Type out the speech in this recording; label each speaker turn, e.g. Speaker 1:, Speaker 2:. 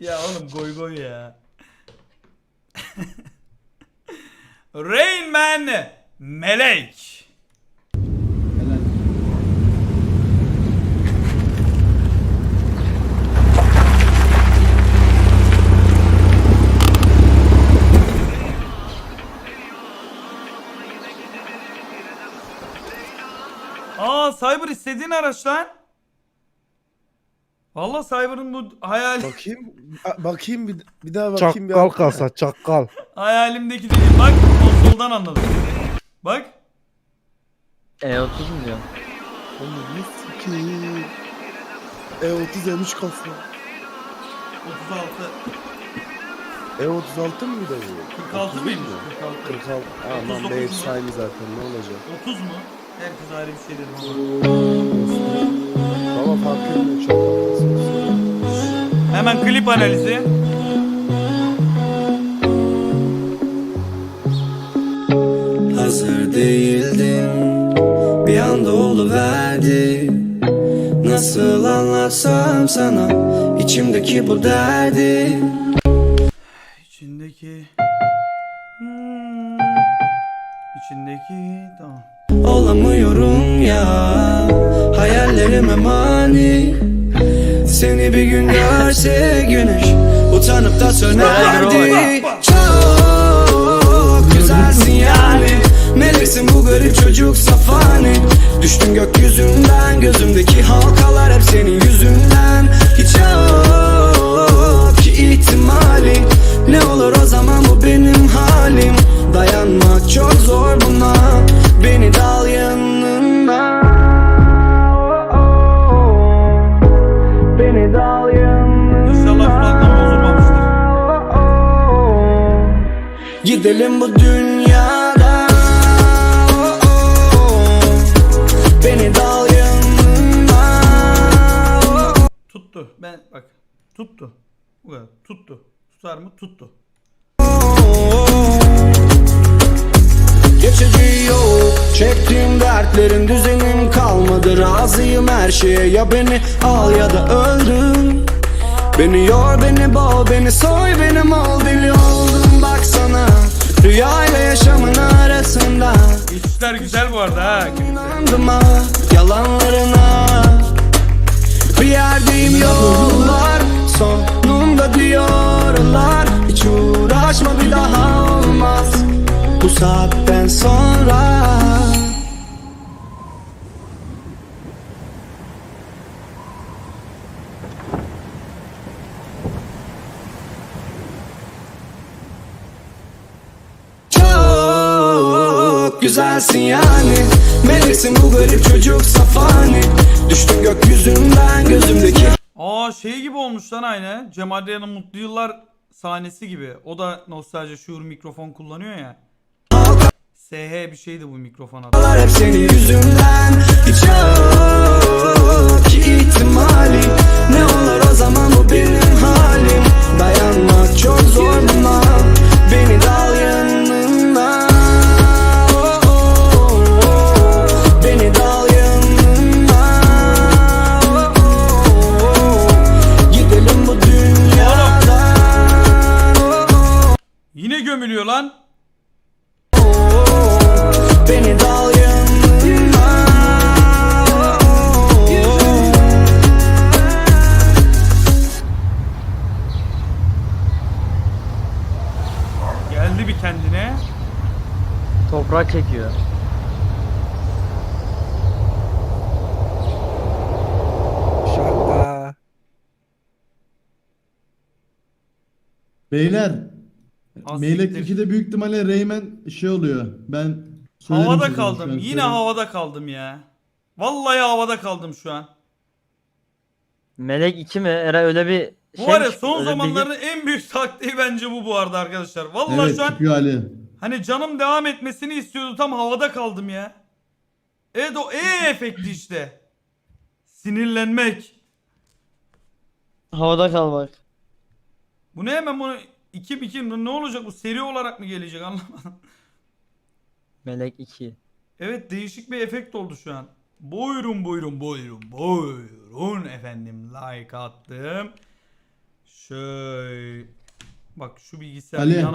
Speaker 1: Ya oğlum goy goy ya. Rain Man Melek. Aa Cyber istediğin araç lan. Valla Cyber'ın bu hayal
Speaker 2: Bakayım. a- Bakayım bir, bir daha bakayım. bir
Speaker 3: Çakkal
Speaker 2: arkaya.
Speaker 3: kasa çakkal.
Speaker 1: hayalimdeki değil. Bak konsoldan anladım. Bak.
Speaker 4: E30 mu diyor?
Speaker 2: Ananı sikeyim. E30 M3 kasa.
Speaker 1: 36.
Speaker 2: E36 mı bir de bu?
Speaker 1: 46
Speaker 2: 30
Speaker 1: mıymış?
Speaker 2: mu?
Speaker 1: 46.
Speaker 2: 46. Aman
Speaker 1: 39
Speaker 2: be
Speaker 1: mu?
Speaker 2: efsane zaten ne olacak?
Speaker 1: 30 mu? Herkes ayrı bir şey dedi baba.
Speaker 2: Baba fark etmiyor çok.
Speaker 1: Hemen klip analizi.
Speaker 5: Hazır değildim Bir anda oluverdi Nasıl anlatsam sana içimdeki bu derdi
Speaker 1: İçindeki... Hmm. İçindeki... Tamam.
Speaker 5: Olamıyorum ya. Hayallerime mani. Seni bir gün görse güneş Utanıp da sönerdi Gidelim bu dünyada Beni dal yanına
Speaker 1: Tuttu. Ben bak. Tuttu. Bu kadar. Tuttu. Tutar mı? Tuttu.
Speaker 5: Geçici yok Çektiğim dertlerin düzenim kalmadı Razıyım her şeye ya beni al ya da öldür Beni yor beni boğ beni soy beni mal deli baksana Rüyayla yaşamın arasında
Speaker 1: Geçişler güzel bu arada ha. klipte.
Speaker 5: İnandıma yalanlarına Bir yerdeyim yollar sonunda diyorlar Hiç uğraşma bir daha olmaz bu saatten sonra Çok güzelsin yani Meleksin bu garip çocuk safani Düştün gökyüzünden gözümdeki
Speaker 1: Aa şey gibi olmuş lan aynı. Cem Adrian'ın Mutlu Yıllar sahnesi gibi. O da nostalji şuur mikrofon kullanıyor ya. SH bir şeydi bu mikrofon adı.
Speaker 5: Hep senin yüzünden Hiç
Speaker 1: gömülüyor lan.
Speaker 5: Beni dal.
Speaker 1: Geldi bir kendine.
Speaker 4: Toprak çekiyor.
Speaker 3: Şaka.
Speaker 6: Beyler.
Speaker 1: Az
Speaker 6: Melek
Speaker 1: siktir.
Speaker 6: 2'de büyük ihtimalle Rayman şey oluyor. Ben söylerim
Speaker 1: Havada
Speaker 6: size şu
Speaker 1: kaldım. Yine
Speaker 6: söyleyeyim.
Speaker 1: havada kaldım ya. Vallahi havada kaldım şu an.
Speaker 4: Melek 2 mi? Era öyle bir
Speaker 1: Bu
Speaker 4: şey
Speaker 1: var ya
Speaker 4: mi
Speaker 1: son?
Speaker 4: Öyle bir
Speaker 1: zamanların en büyük taktiği bence bu bu arada arkadaşlar. Vallahi
Speaker 6: Evet
Speaker 1: şu an
Speaker 6: çıkıyor Ali.
Speaker 1: hani canım devam etmesini istiyordu tam havada kaldım ya. Evet o E efekti işte. Sinirlenmek.
Speaker 4: Havada kalmak.
Speaker 1: Bu ne hemen bunu 2 bikin ne olacak bu seri olarak mı gelecek anlamadım.
Speaker 4: Melek 2.
Speaker 1: Evet değişik bir efekt oldu şu an. Buyurun buyurun buyurun buyurun efendim like attım. Şöyle bak şu bilgisayar
Speaker 6: Ali.
Speaker 1: yana